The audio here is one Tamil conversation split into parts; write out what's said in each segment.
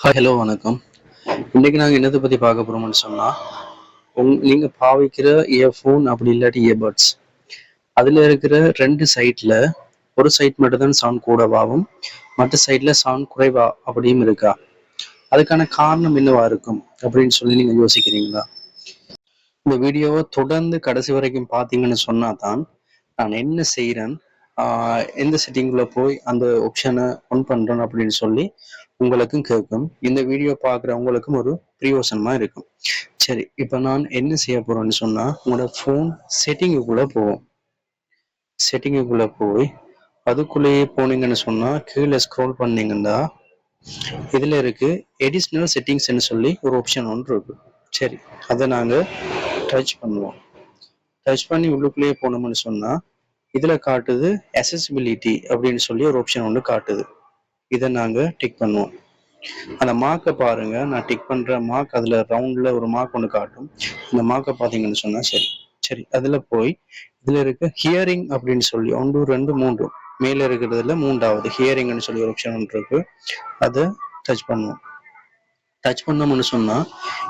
ஹாய் ஹலோ வணக்கம். இன்னைக்கு நாங்கள் என்னதை பற்றி பார்க்க போகிறோம்னு சொன்னால் உங் நீங்கள் பாவிக்கிற இயர்ஃபோன் அப்படி இல்லாட்டி இயர்பட்ஸ் அதில் இருக்கிற ரெண்டு சைட்ல ஒரு சைட் மட்டும் தான் சவுண்ட் கூடவாகும் மற்ற சைட்ல சவுண்ட் குறைவா அப்படியும் இருக்கா? அதுக்கான காரணம் என்னவா இருக்கும் அப்படின்னு சொல்லி நீங்கள் யோசிக்கிறீங்களா? இந்த வீடியோவை தொடர்ந்து கடைசி வரைக்கும் பார்த்தீங்கன்னு சொன்னா தான் நான் என்ன செய்கிறேன் எந்த செட்டிங்குள்ள போய் அந்த ஆப்ஷனை ஒன் பண்ணுறோம் அப்படின்னு சொல்லி உங்களுக்கும் கேட்கும் இந்த வீடியோ பார்க்குறவங்களுக்கும் ஒரு பிரயோசனமா இருக்கும். சரி இப்போ நான் என்ன செய்ய போகிறேன்னு சொன்னால் உங்களோட ஃபோன் செட்டிங்குக்குள்ளே போவோம். செட்டிங்குக்குள்ளே போய் அதுக்குள்ளேயே போனீங்கன்னு சொன்னால் கீழே ஸ்க்ரோல் பண்ணீங்கன்னா இதில் இருக்கு எடிஷ்னல் செட்டிங்ஸ்னு சொல்லி ஒரு ஆப்ஷன் ஒன்று இருக்கு. சரி அதை நாங்கள் டச் பண்ணுவோம். டச் பண்ணி உள்ளுக்குள்ளேயே போனோம்னு சொன்னால் இதுல காட்டுது அசசிபிலிட்டி அப்படின்னு சொல்லி ஒரு ஆப்ஷன் ஒன்று காட்டுது. இதை நாங்க டிக் பண்ணுவோம். அந்த மார்க்கை பாருங்க. நான் டிக் பண்ற மார்க் அதுல ரவுண்ட்ல ஒரு மார்க் ஒன்று காட்டும். இந்த மார்க்கை பாத்தீங்கன்னு சொன்னா சரி. சரி அதுல போய் இதுல இருக்க ஹியரிங் அப்படின்னு சொல்லி ஒன்று ரெண்டு மூன்று. மேல இருக்கிறதுல மூன்றாவது ஹியரிங்னு சொல்லி ஒரு ஆப்ஷன் ஒன்று இருக்கு. அதை டச் பண்ணுவோம். டச் பண்ணோம்னு சொன்னா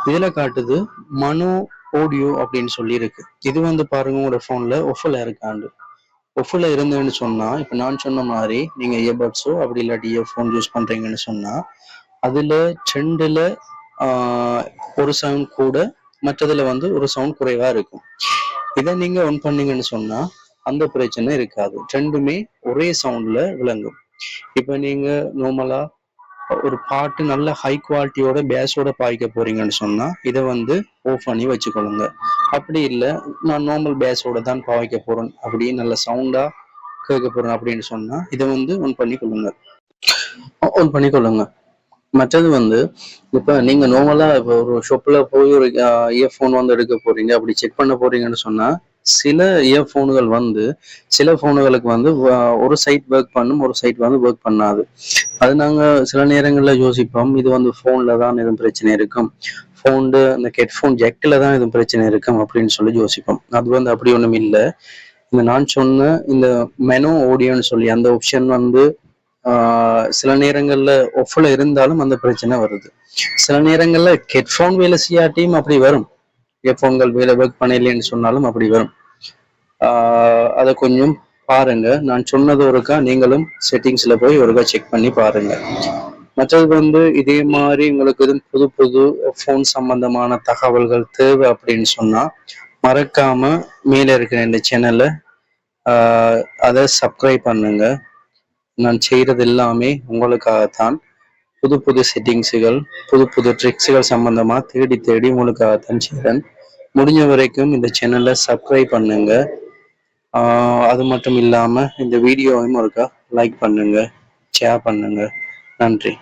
இதுல காட்டுது மனோ ஆடியோ அப்படின்னு சொல்லி இருக்கு. இது வந்து பாருங்க உங்களோட போன்ல ஒஃபில் இருக்காண்டு ஒஃபில் இருந்தேன்னு சொன்னால் இப்போ நான் சொன்ன மாதிரி நீங்கள் இயர்பட்ஸோ அப்படி இல்லாட்டி இயர்ஃபோன் யூஸ் பண்ணுறீங்கன்னு சொன்னால் அதில் செண்டில் ஒரு சவுண்ட் கூட மற்றதுல வந்து ஒரு சவுண்ட் குறைவா இருக்கும். இதை நீங்க ஒன் பண்ணீங்கன்னு சொன்னால் அந்த பிரச்சனை இருக்காது. ரெண்டுமே ஒரே சவுண்ட்ல விளங்கும். இப்போ நீங்கள் நார்மலாக ஒரு பாட்டு நல்ல ஹை குவாலிட்டியோட பேஸோட பாய்க்க போறீங்கன்னு சொன்னா இதை வந்து ஆஃப் பண்ணி வச்சுக்கொள்ளுங்க. அப்படி இல்லை நான் நார்மல் பேஸோட தான் பாய்க்க போறேன் அப்படி நல்ல சவுண்டா கேட்க போறேன் அப்படின்னு சொன்னா இதை வந்து ஒன் பண்ணி கொள்ளுங்க ஒன் பண்ணி கொள்ளுங்க மற்றது வந்து இப்போ நீங்க நார்மலா இப்போ ஒரு ஷாப்ல போய் ஒரு இயர்ஃபோன் வந்து எடுக்க போறீங்க அப்படி செக் பண்ண போறீங்கன்னு சொன்னா சில இயர்ஃபோனுகள் வந்து சில ஃபோனுகளுக்கு வந்து ஒரு சைட் ஒர்க் பண்ணும் ஒரு சைட் வந்து ஒர்க் பண்ணாது. அது நாங்கள் சில நேரங்களில் யோசிப்போம் இது வந்து ஃபோனில் தான் எதுவும் பிரச்சனை இருக்கும் ஃபோனு இந்த ஹெட்ஃபோன் ஜெக்கில் தான் எதுவும் பிரச்சனை இருக்கும் அப்படின்னு சொல்லி யோசிப்போம். அது வந்து அப்படி ஒன்றும் இல்லை. இந்த நான் சொன்ன இந்த மெனோ ஓடியோன்னு சொல்லி அந்த ஆப்ஷன் வந்து சில நேரங்களில் ஒஃபில் இருந்தாலும் அந்த பிரச்சனை வருது. சில நேரங்களில் ஹெட்ஃபோன் வேலை செய்யாட்டியும் அப்படி வரும். ஹெட்ஃபோன்கள் வேலை ஒர்க் பண்ணலைன்னு சொன்னாலும் அப்படி வரும். அதை கொஞ்சம் பாருங்க. நான் சொன்னது ஒருக்கா நீங்களும் செட்டிங்ஸ்ல போய் ஒருக்கா செக் பண்ணி பாருங்க. மற்றது வந்து இதே மாதிரி உங்களுக்கு எதுவும் புது புது ஃபோன் சம்பந்தமான தகவல்கள் தேவை அப்படின்னு சொன்னா மறக்காம மேல இருக்கிற இந்த சேனலை அதை சப்ஸ்கிரைப் பண்ணுங்க. நான் செய்யறது எல்லாமே உங்களுக்காகத்தான். புது புது செட்டிங்ஸுகள் புது புது ட்ரிக்ஸுகள் சம்பந்தமா தேடி தேடி உங்களுக்காகத்தான் செய்கிறேன் முடிஞ்ச வரைக்கும் இந்த சேனலை சப்ஸ்கிரைப் பண்ணுங்க. அது மட்டும் இல்லாமல் இந்த வீடியோவையும் ஒருக்கா லைக் பண்ணுங்க ஷேர் பண்ணுங்க. நன்றி.